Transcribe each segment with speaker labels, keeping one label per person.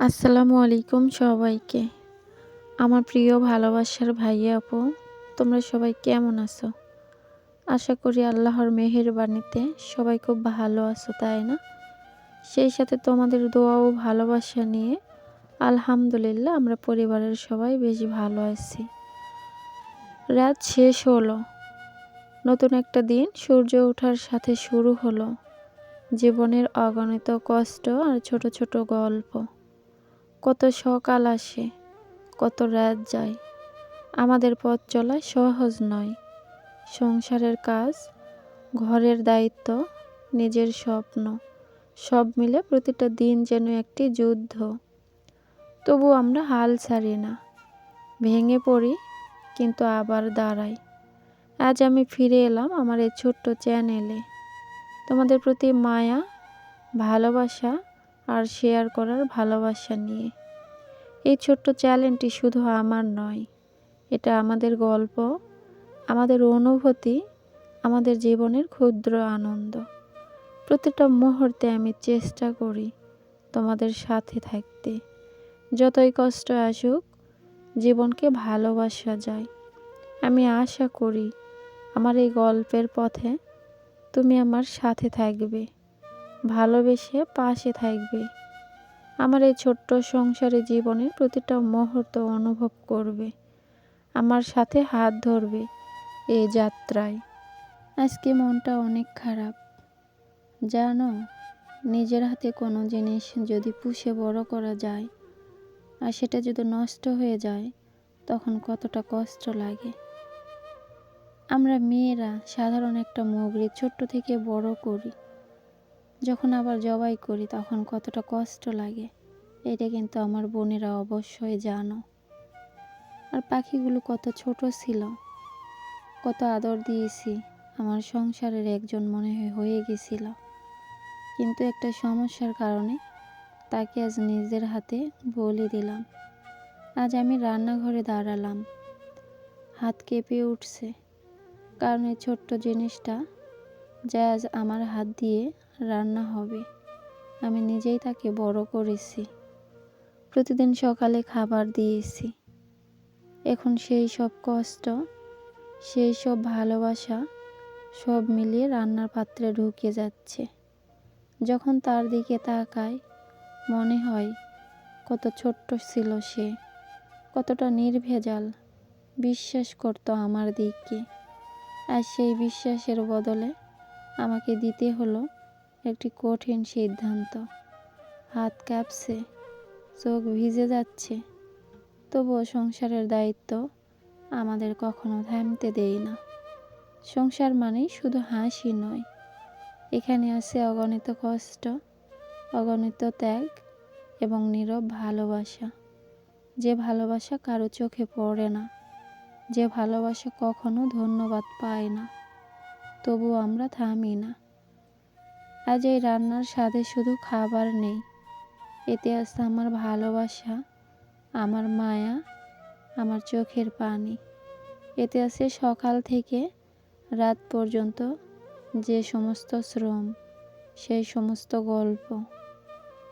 Speaker 1: আসসালামু আলাইকুম সবাইকে। আমার প্রিয় ভালোবাসার ভাইয়া আপু, তোমরা সবাই কেমন আছো? আশা করি আল্লাহর মেহের বাণীতে সবাই খুব ভালো আছো, তাই না? সেই সাথে তোমাদের দোয়া ও ভালোবাসা নিয়ে আলহামদুলিল্লাহ আমরা পরিবারের সবাই বেশ ভালো আছি। রাত শেষ হলো। নতুন একটা দিন সূর্য ওঠার সাথে শুরু হলো। জীবনের অগণিত কষ্ট আর ছোট ছোট গল্প। কত সকাল আসে, কত রাত যায়। আমাদের পথ চলা সহজ নয়। সংসারের কাজ, ঘরের দায়িত্ব, নিজের স্বপ্ন, সব মিলে প্রতিটা দিন যেন একটি যুদ্ধ। তবু আমরা হাল ছাড়ি না। ভেঙে পড়ি, কিন্তু আবার দাঁড়াই। আজ আমি ফিরে এলাম আমার এই ছোট্ট চ্যানেলে। তোমাদের প্রতি মায়া, ভালোবাসা আর শেয়ার করার ভালোবাসা নিয়ে। এই ছোট্ট চ্যালেঞ্জটি শুধু আমার নয়, এটা আমাদের গল্প, আমাদের অনুভূতি, আমাদের জীবনের ক্ষুদ্র আনন্দ। প্রতিটা মুহূর্তে আমি চেষ্টা করি তোমাদের সাথে থাকতে। যতই কষ্ট আসুক, জীবনকে ভালোবাসা যায়। আমি আশা করি আমার এই গল্পের পথে তুমি আমার সাথে থাকবে। ভালোবেসে পাশে থাকবে। আমার এই ছোট্ট সংসারে জীবনের প্রতিটা মুহূর্ত অনুভব করবে। আমার সাথে হাত ধরবে এই যাত্রায়। আজকে মনটা অনেক খারাপ। জানো, নিজের হাতে কোনো জিনিস যদি পুষে বড় করা যায় আর সেটা যদি নষ্ট হয়ে যায়, তখন কতটা কষ্ট লাগে। আমরা মেয়েরা সাধারণ একটা মুগরি ছোট্ট থেকে বড় করি। যখন আবার জবাই করি তখন কতটা কষ্ট লাগে। এটা কিন্তু আমার বোনেরা অবশ্যই জানো। আর পাখিগুলো কত ছোট ছিল। কত আদর দিয়েছি। আমার সংসারের একজন মনে হয় গেছিল। কিন্তু একটা সমস্যার কারণে তাকে আজ নিজের হাতে বলে দিলাম। আজ আমি রান্নাঘরে দাঁড়ালাম। হাত কেঁপে উঠছে। কারণ এই ছোট্ট জিনিসটা যা আজ আমার হাত দিয়ে রান্না হবে। আমি নিজেই তাকে বড় করেছি। প্রতিদিন সকালে খাবার দিয়েছি। এখন সেই সব কষ্ট, সেই সব ভালোবাসা সব মিলিয়ে রান্নার পাত্রে ঢুকে যাচ্ছে। যখন তার দিকে তাকায় মনে হয় কত ছোট্ট ছিল সে, কতটা নির্ভেজাল, বিশ্বাস করতো আমার দিকে আর সেই বিশ্বাসের বদলে আমাকে দিতে হলো একটি কঠিন সিদ্ধান্ত। হাত কাঁপছে, চোখ ভিজে যাচ্ছে। তবুও সংসারের দায়িত্ব আমাদের কখনো থামতে দেই না। সংসার মানেই শুধু হাসি নয়। এখানে আছে অগণিত কষ্ট, অগণিত ত্যাগ এবং নীরব ভালোবাসা। যে ভালোবাসা কারও চোখে পড়ে না, যে ভালোবাসা কখনো ধন্যবাদ পায় না। তবু আমরা থামি না। আজ এই রান্নার স্বাদে শুধু খাবার নেই। এতে আছে আমার ভালোবাসা, আমার মায়া, আমার চোখের পানি। এতে আছে সকাল থেকে রাত পর্যন্ত যে সমস্ত শ্রম, সেই সমস্ত গল্প।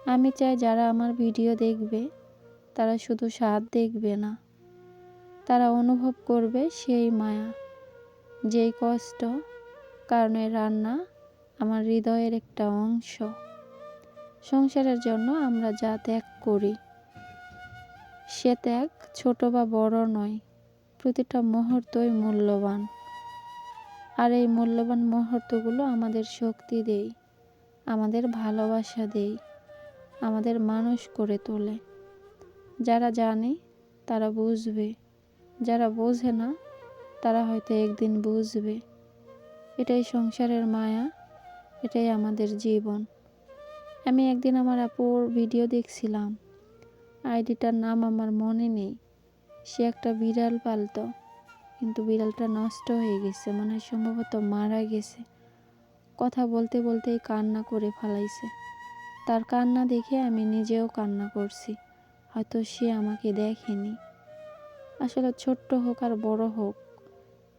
Speaker 1: আমি চাই যারা আমার ভিডিও দেখবে, তারা শুধু স্বাদ দেখবে না। তারা অনুভব করবে সেই মায়া, যেই কষ্ট, কারণে রান্না আমার হৃদয়ের একটা অংশ। সংসারের জন্য আমরা যা ত্যাগ করি, সে ত্যাগ ছোট বা বড় নয়, প্রতিটা মুহূর্তই মূল্যবান। আর এই মূল্যবান মুহূর্তগুলো আমাদের শক্তি দেয়, আমাদের ভালোবাসা দেয়, আমাদের মানুষ করে তোলে। যারা জানে, তারা বুঝবে। যারা বোঝে না, তারা হয়তো একদিন বুঝবে। এটাই সংসারের মায়া। এটাই আমাদের জীবন। আমি একদিন আমার আপুর ভিডিও দেখছিলাম। আইডিটার নাম আমার মনে নেই। সে একটা বিড়াল পালতো। কিন্তু বিড়ালটা নষ্ট হয়ে গেছে। মানে সম্ভবত মারা গেছে। কথা বলতে বলতেই কান্না করে ফেলাইছে। তার কান্না দেখে আমি নিজেও কান্না করছি। হয়তো সে আমাকে দেখেনি। আসলে ছোট্ট হোক আর বড় হোক,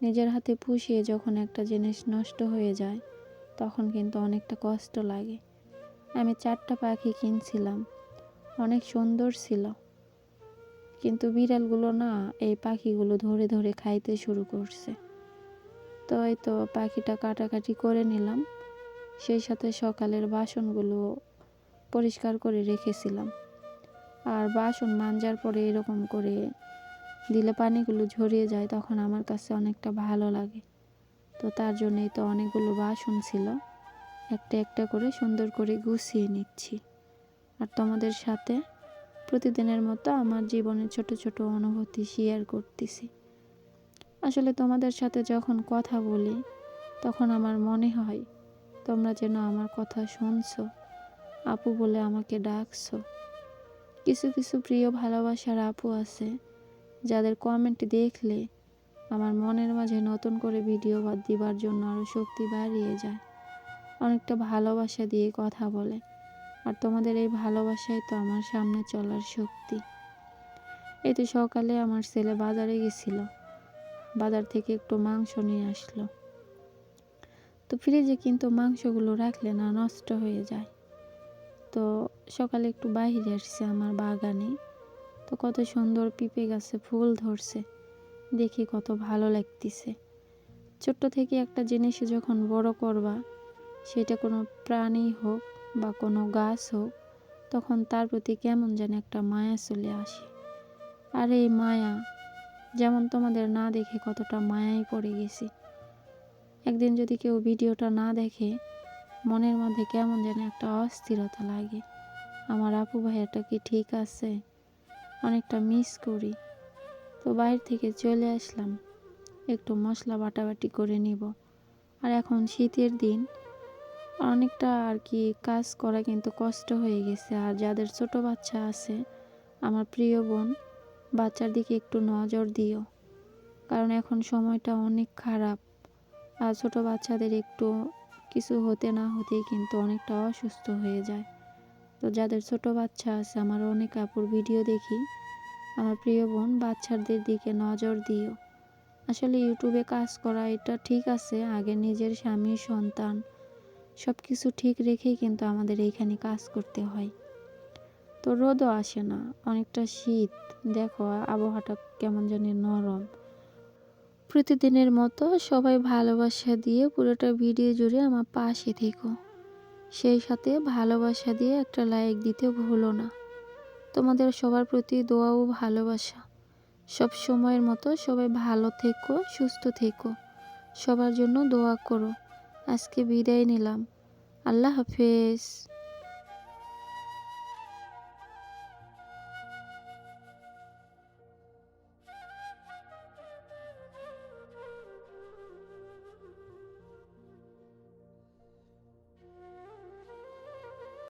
Speaker 1: নিজের হাতে পুষিয়ে যখন একটা জিনিস নষ্ট হয়ে যায় তখন কিন্তু অনেকটা কষ্ট লাগে। আমি চারটা পাখি কিনছিলাম। অনেক সুন্দর ছিল। কিন্তু বিড়ালগুলো না, এই পাখিগুলো ধরে ধরে খাইতে শুরু করছে। তো এই তো পাখিটা কাটাকাটি করে নিলাম। সেই সাথে সকালের বাসনগুলো পরিষ্কার করে রেখেছিলাম। আর বাসন মাঞ্জার পরে এরকম করে দিলে পানিগুলো ঝরিয়ে যায়, তখন আমার কাছে অনেকটা ভালো লাগে। তো তার জন্যই তো অনেকগুলো বাসন ছিল। একটা একটা করে সুন্দর করে গুছিয়ে নিচ্ছি। আর তোমাদের সাথে প্রতিদিনের মতো আমার জীবনের ছোট ছোট অনুভূতি শেয়ার করতেছি। আসলে তোমাদের সাথে যখন কথা বলি, তখন আমার মনে হয়, তোমরা যেন আমার কথা শুনছো, আপু বলে আমাকে ডাকছো। কিছু কিছু প্রিয় ভালোবাসার আপু আছে, যাদের কমেন্ট দেখলে আমার মনের মাঝে নতুন করে ভিডিও দিবার জন্য আরও শক্তি বাড়িয়ে যায়। অনেকটা ভালোবাসা দিয়ে কথা বলে। আর তোমাদের এই ভালোবাসাই তো আমার সামনে চলার শক্তি। এই তো সকালে আমার ছেলে বাজারে গেছিল। বাজার থেকে একটু মাংস নিয়ে আসলো। তো ফ্রিজে কিন্তু মাংসগুলো রাখলে না নষ্ট হয়ে যায়। তো সকালে একটু বাইরে আসছে আমার বাগানে। তো কত সুন্দর পিঁপে গাছে ফুল ধরছে। দেখি কত ভালো লাগতেছে। ছোট্ট থেকে একটা জিনিস যখন বড় করবা, সেটা কোনো প্রাণী হোক বা কোনো গাছ হোক, তখন তার প্রতি কেমন যেন একটা মায়া চলে আসে। আর এই মায়া, যেমন তোমাদের না দেখে কতটা মায়াই পড়ে গেছি। একদিন যদি কেউ ভিডিওটা না দেখে, মনের মধ্যে কেমন যেন একটা অস্থিরতা লাগে। আমার আপু ভাইয়াটা কি ঠিক আছে? অনেকটা মিস করি। তো বাইরে থেকে চলে আসলাম। একটু মশলা বাটাবাটি করে নিব। আর এখন শীতের দিন। অনেকটা আর কি কাজ করা কিন্তু কষ্ট হয়ে গেছে। আর যাদের ছোট বাচ্চা আছে, আমার প্রিয় বোন, বাচ্চার দিকে একটু নজর দিও। কারণ এখন সময়টা অনেক খারাপ। আর ছোট বাচ্চাদের একটু কিছু হতে না হতেই কিন্তু অনেকটা অসুস্থ হয়ে যায়। তো যাদের ছোট বাচ্চা আছে, আমার অনেক আপুর ভিডিও দেখি। আমার প্রিয় বোন, বাচ্চাদের দিকে নজর দিও। আসলে ইউটিউবে কাজ করা এটা ঠিক আছে, আগে নিজের স্বামী, সন্তান সব কিছু ঠিক রেখেই কিন্তু আমাদের এইখানে কাজ করতে হয়। তো রোদও আসে না, অনেকটা শীত। দেখো, আবহাওয়াটা কেমন জানি নরম। প্রতিদিনের মতো সবাই ভালোবাসা দিয়ে পুরোটা ভিডিও জুড়ে আমার পাশে থেকো। সেই সাথে ভালোবাসা দিয়ে একটা লাইক দিতে ভুলো না। তোমাদের সবার প্রতি দোয়া ও ভালোবাসা। সব সময়ের মতো সবাই ভালো থেকো, সুস্থ থেকো। সবার জন্য দোয়া করো। আজকে বিদায় নিলাম। আল্লাহ হাফেজ।